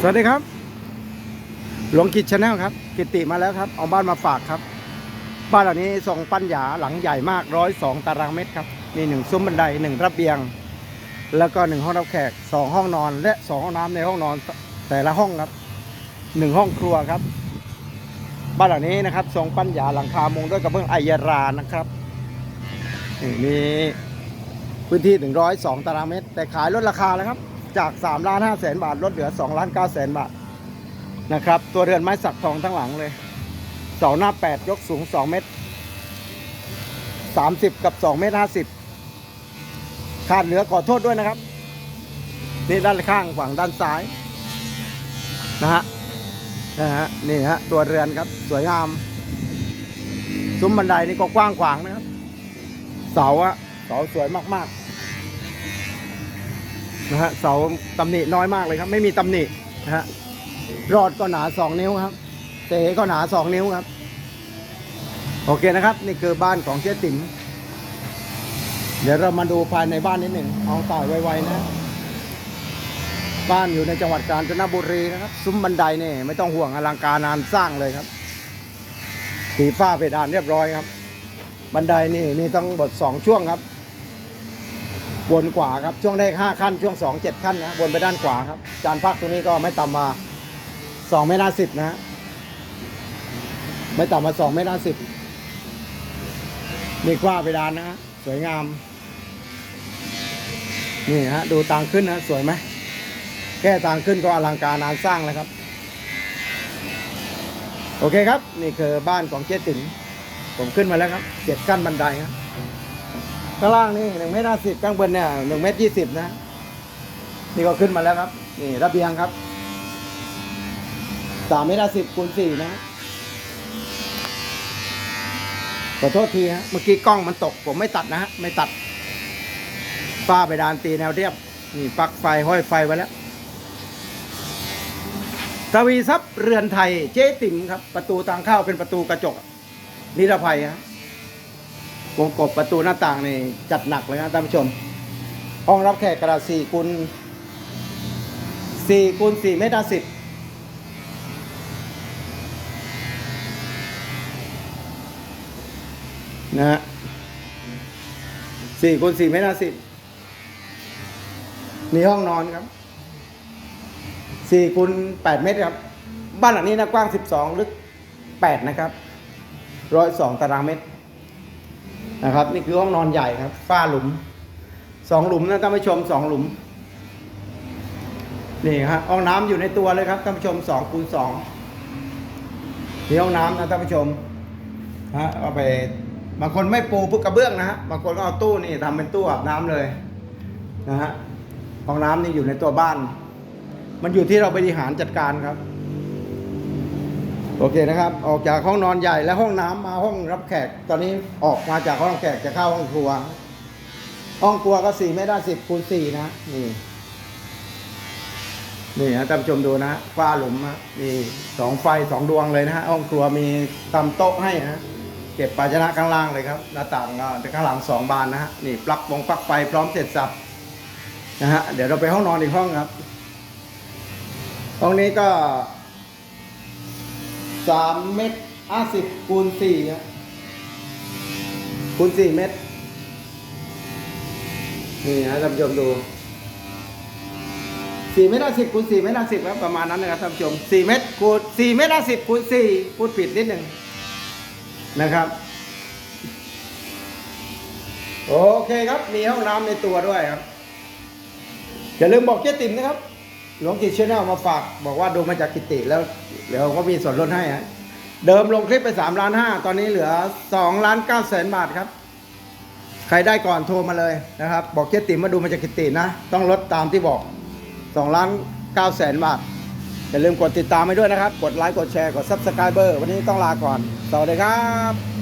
สวัสดีครับ หลวงกิจชาแนลครับ กิติมาแล้วครับ เอาบ้านมาฝากครับ บ้านหลังนี้ทรงปัญญาหลังใหญ่มากร้อยสองตารางเมตรครับ มีหนึ่งซุ้มบันไดหนึ่งระเบียง แล้วก็หนึ่งห้องรับแขกสองห้องนอน และสองห้องน้ำในห้องนอน แต่ละห้องครับหนึ่งห้องครัวครับ บ้านหลังนี้นะครับ ทรงปัญญาหลังคามุงด้วยกระเบื้องไอยารานะครับนี่มีพื้นที่ถึงร้อยสองตารางเมตร แต่ขายลดราคาแล้วครับ จาก3ล้าน5แสนบาทลดเหลือ2ล้าน9แสนบาทนะครับ ตัวเรือนไม้สักทองทั้งหลังเลยเสาหน้า 8 ยกสูง 2 เมตร 30 กับ 2 เมตร 50 ขาดเหลือขอโทษด้วยนะครับ นี่ด้านข้างฝั่งด้านซ้าย นะฮะนะฮะนี่ฮะตัวเรือนครับสวยงามซุ้มบันไดนี่ก็กว้างขวางนะครับ เสาอะเสาสวยมากๆ นะฮะเสาตำหนิน้อยมากเลยครับ ไม่มีตำหนินะฮะรอดก็หนา2นิ้วครับเตะก็หนา2นิ้วครับ โอเคนะครับ นี่คือบ้านของเจ๊ติ๋มเดี๋ยวเรามาดูภายในบ้านนิดหนึ่งเอาต่ายไวๆนะ บ้านอยู่ในจังหวัดกาญจนบุรีนะครับ ซุ้มบันไดนี่ไม่ต้องห่วงอลังการงานสร้างเลยครับสีฟ้าเพดานเรียบร้อยครับ บันไดนี่นี่ต้องบดสองช่วงครับ วนขวาครับช่วงแรกห้าขั้น ช่วงสองเจ็ดขั้นนะวนไปด้านขวาครับ จานพักตรงนี้ก็ไม่ต่ำมาสองเมตรห้สิบนะฮะไม่ต่ำมาสองเมตรห้สิบมีกว้าไปดานนะฮะสวยงาม นี่ฮะดูต่างขึ้นนะสวยไหมแค่ต่างขึ้นก็อลังการงานสร้างแล้วครับ โอเคครับ นี่คือบ้านของเจ๊ติ๋มผมขึ้นมาแล้วครับเจ็ดขั้นบันไดครับ ข้างล่างนี่หนึ่งเมตรห้าสิบข้างบนเนี่ยหนึ่งเมตรยี่สิบนะ นี่ก็ขึ้นมาแล้วครับ นี่ระเบียงครับสามเมตรห้าสิบคูณสี่นะขอโทษทีฮะเมื่อกี้กล้องมันตก ผมไม่ตัดนะฮะไม่ตัดฝ้าไปดานตีแนวเรียบ นี่ปลั๊กไฟห้อยไฟไว้แล้วทวีทรัพย์เรือนไทยเจ๊ติ๋มครับ ประตูทางเข้าเป็นประตูกระจกนิรภัยฮะ วงกบประตูหน้าต่างนี่จัดหนักเลยนะท่านผู้ชม ห้องรับแขกกระดาษสี่คูณสี่คูณสี่เมตรห้าสิบนะฮะสี่คูณสี่เมตรห้าสิบมีห้องนอนครับสี่คูณแปดเมตรครับ บ้านหลังนี้นะกว้างสิบสองลึกแปดนะครับร้อยสองตารางเมตร นะครับ นี่คือห้องนอนใหญ่ครับ ฝ้าหลุมสองหลุมนะท่านผู้ชมสองหลุมนี่ฮะห้องน้ำอยู่ในตัวเลยครับท่านผู้ชมสองคูณสองนี่ห้องน้ำนะท่านผู้ชมฮะเอาไปบางคนไม่ปูพุกกระเบื้องนะฮะบางคนก็เอาตู้นี่ทำเป็นตู้อาบน้ำเลยนะฮะห้องน้ำนี่อยู่ในตัวบ้าน มันอยู่ที่เราบริหารจัดการครับ โอเคนะครับ ออกจากห้องนอนใหญ่และห้องน้ำมาห้องรับแขก ตอนนี้ออกมาจากห้องรับแขกจะเข้าห้องครัว ห้องครัวก็สี่เมตรสิบคูณสี่นะนี่นี่ฮะท่านชมดูนะฝ้าหลุมะนี่สองไฟสองดวงเลยนะฮะห้องครัวมีทำโต๊ะให้นะเก็บภาชนะข้างล่างเลยครับหน้าต่างก็ข้างหลังสองบานนะฮะนี่ปลั๊กวงปลั๊กไฟพร้อมเสร็จสับนะฮะเดี๋ยวเราไปห้องนอนอีกห้องครับห้องนี้ก็ สามเมตรห้าสิบคูณสี่ครับคูณสี่เมตร นี่นะท่านผู้ชมดูสี่เมตรห้าสิบคูณสี่เมตรห้าสิบครับประมาณนั้นนะครับท่านผู้ชมสี่เมตรคูณสี่เมตรห้าสิบคูณสี่พูดผิดนิดหนึ่งนะครับโอเคครับ มีห้องน้ำในตัวด้วยครับ อย่าลืมบอกเจ๊ติ๋มนะครับ หลวงกิจชแนลมาฝาก บอกว่าดูมาจากกิติแล้วเดี๋ยวก็มีส่วนลดให้ฮะเดิมลงคลิปไป3ล้าน5ตอนนี้เหลือ2ล้าน9แสนบาทครับ ใครได้ก่อนโทรมาเลยนะครับ บอกเจติมาดูมาจากกิตินะ ต้องลดตามที่บอก2ล้าน9แสนบาทอย่าลืมกดติดตามไปด้วยนะครับ กดไลค์กดแชร์กดซับสไครเบอร์วันนี้ต้องลาก่อนสวัสดีครับ